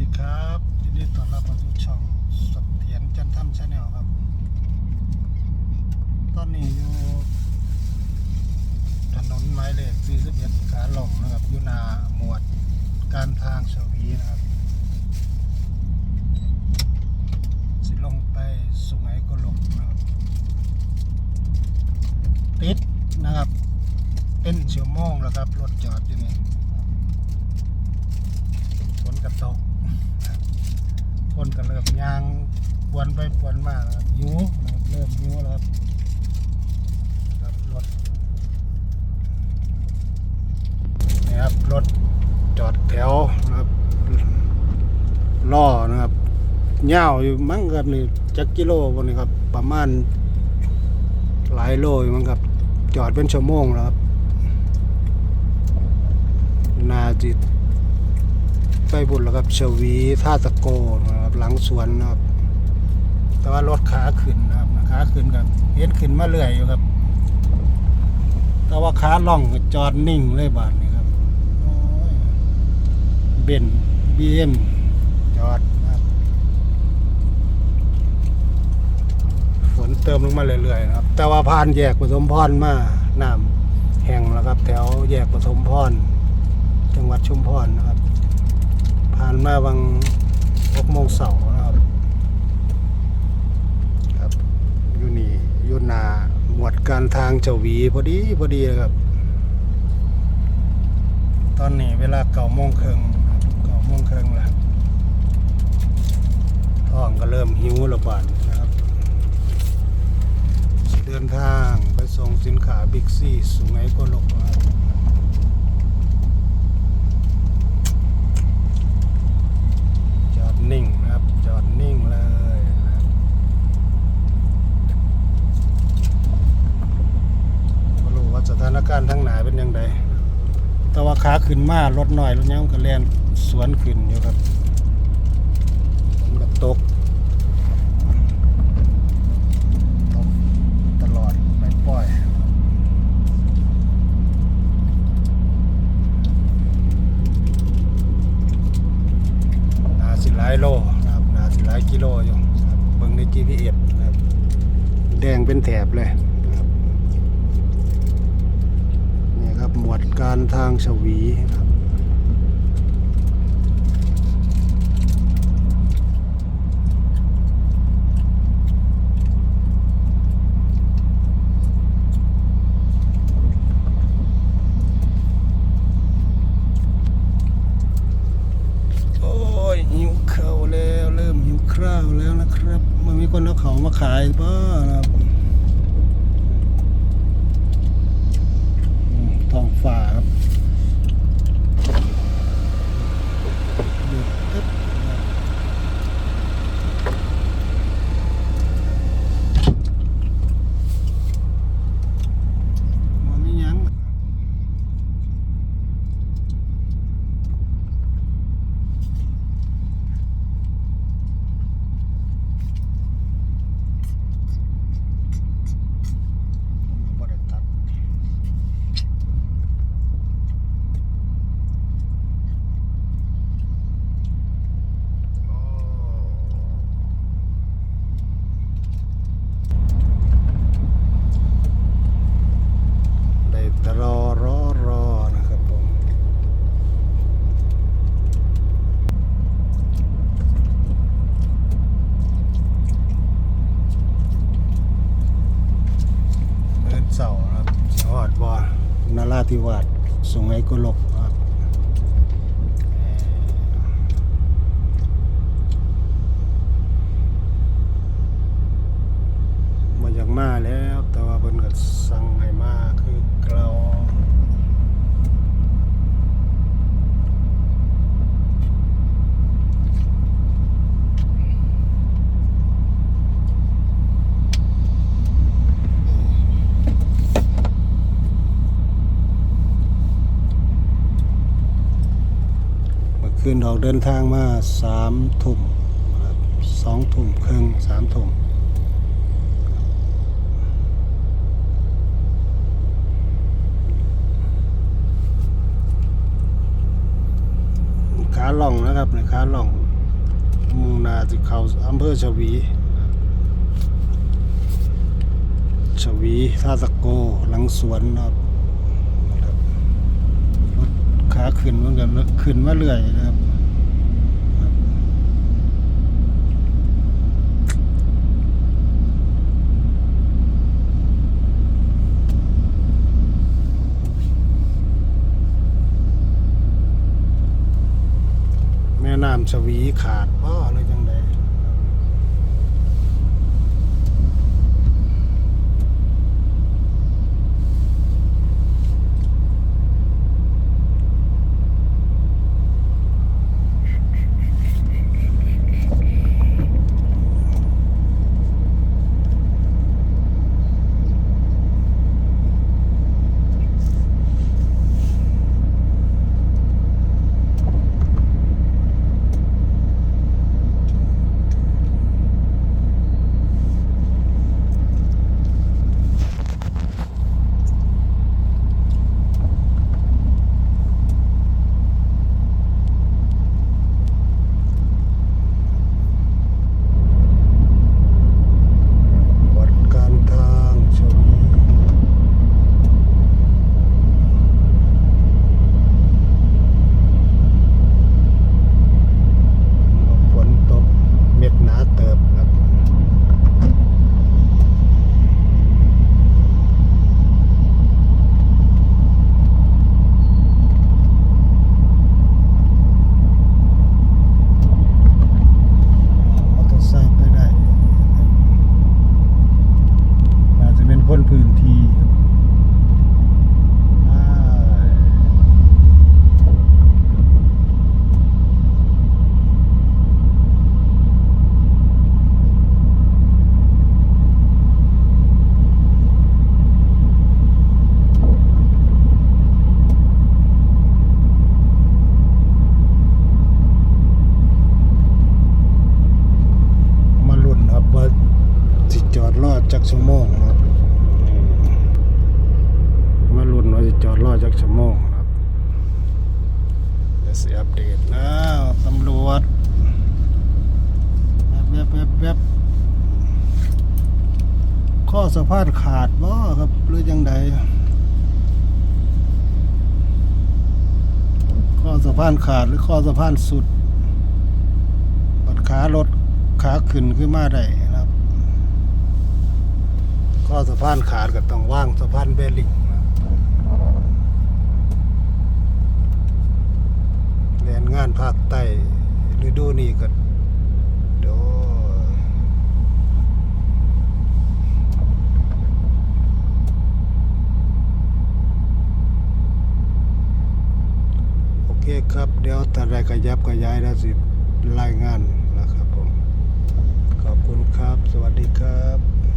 ดีครับยินดีต้อนรับเข้าสู่ช่องสดเทียนจันทำชาแนลครับ ตอนนี้อยู่ถนนหมายเลข41ขาหลงนะครับอยู่นาหมวดการทางสวีนะครับ สิลงไปสุไหงโก็ลงนะครับ ติดนะครับ เป็นชั่วโมงแล้วครับ รถจอดอยู่นี่ฝนกระตกนะครับ คริ่มยางปวนไปปวนมาแล้วครับหิวนะครับเริ่มหิวแล้วครับครับรถนี่ครับรถจอดแถวนะครับล่อนะครับยาอยู่มั้งครับนี่จักกิโลวันนี้ครับประมาณหลายโลอยู่มั้งครับ จอดเป็นชั่วโมงแล้วครับนาจิตไปบุญแล้วครับเชวีท่าตะโกนะครับ หลังสวนนะครับ แต่ว่ารถขาขึ้นนะครับขาขึ้นกันเห็นขึ้นมาเรื่อยอยู่ครับ แต่ว่าขาล่องจอดนิ่งเลยบาทนี่ครับเบนบีเอ็มจอดนะครับฝนเติมลงมาเรื่อยๆนะครับ แต่ว่าผ่านแยกปฐมพรมาน้ำแห้งแล้วครับ แถวแยกปฐมพรจังหวัดชุมพรนะครับ ผ่านมาวัง กโมงเสาร์นะครับครับยูนี่ยูนาหมวดการทางเจวีพอดีพอดีครับ ตอนนี้เวลาเก้าโมงครึ่งเก้าโมงครึ่งแล้วท้องก็เริ่มหิวระบาดนะครับเดินทางไปส่งสินค้าบิ๊กซีสุไหงโกลกครับ จอดนิ่งนะครับ จอดนิ่งเลยนะครับก็รู้ว่าสถาน การทั้งหนาเป็นยังไงแต่ว่าขาขึ้นมารถหน่อยรถยังก็แล่นสวนขึ้นอยู่ครับฝนก็ตกตกตลอดไม่ปล่อยนาสิหลายโลนะครับนาสิหลายกิโลอยู่ครับเบิ่งใน GPS ครับ แดงเป็นแถบเลย นะครับหมวดการทางชวีครับโอ้ยหิวข้าวแล้วเริ่มหิวข้าวแล้วนะครับ มันมีคนเอาเขามาขายป่ะนะครับอืมท้องฟ้าครับหยุดตึ๊บมันไม่ยั้ง ผมก็บ่ได้ตัดโอ้ได้แต่รอรอรอนะครับผม เดินเสาครับสวัสดว่านารา ธิวาสสงไงกุลกครับมาจากมาแล้ว แต่ว่าเพิ่นก็สั่งให้มาคือเกลาเมื่อ คืนออกเดินทางมาสามทุ่มสองทุ่มครึ่งสามทุ่มขาล่องนะครับในขาล่องมุ่งหน้าที่เขาอำเภอชวีชวีท่าตะโกหลังสวนครับรถ ขาขึ้นเหมือนกันขึ้นมาเรื่อยนะครับแม่น้ำชวีขาดบ่อเลย สะพานขาดบ่ครับหรือยังไงข้อสะพานขาดหรือข้อสะพานสุดปัดขารถขาขึ้นขึ้นมาได้นะครับก็สะพานขาดก็ต้องว่างสะพานเบลิงนะครับแรงงานภาคใต้ฤดูนี้ก็เดี๋ยวโอเครับเดี๋ยวแต่ไรก็ยับก็ย้ายแล้วสิรายงานนะครับผม ขอบคุณครับ สวัสดีครับ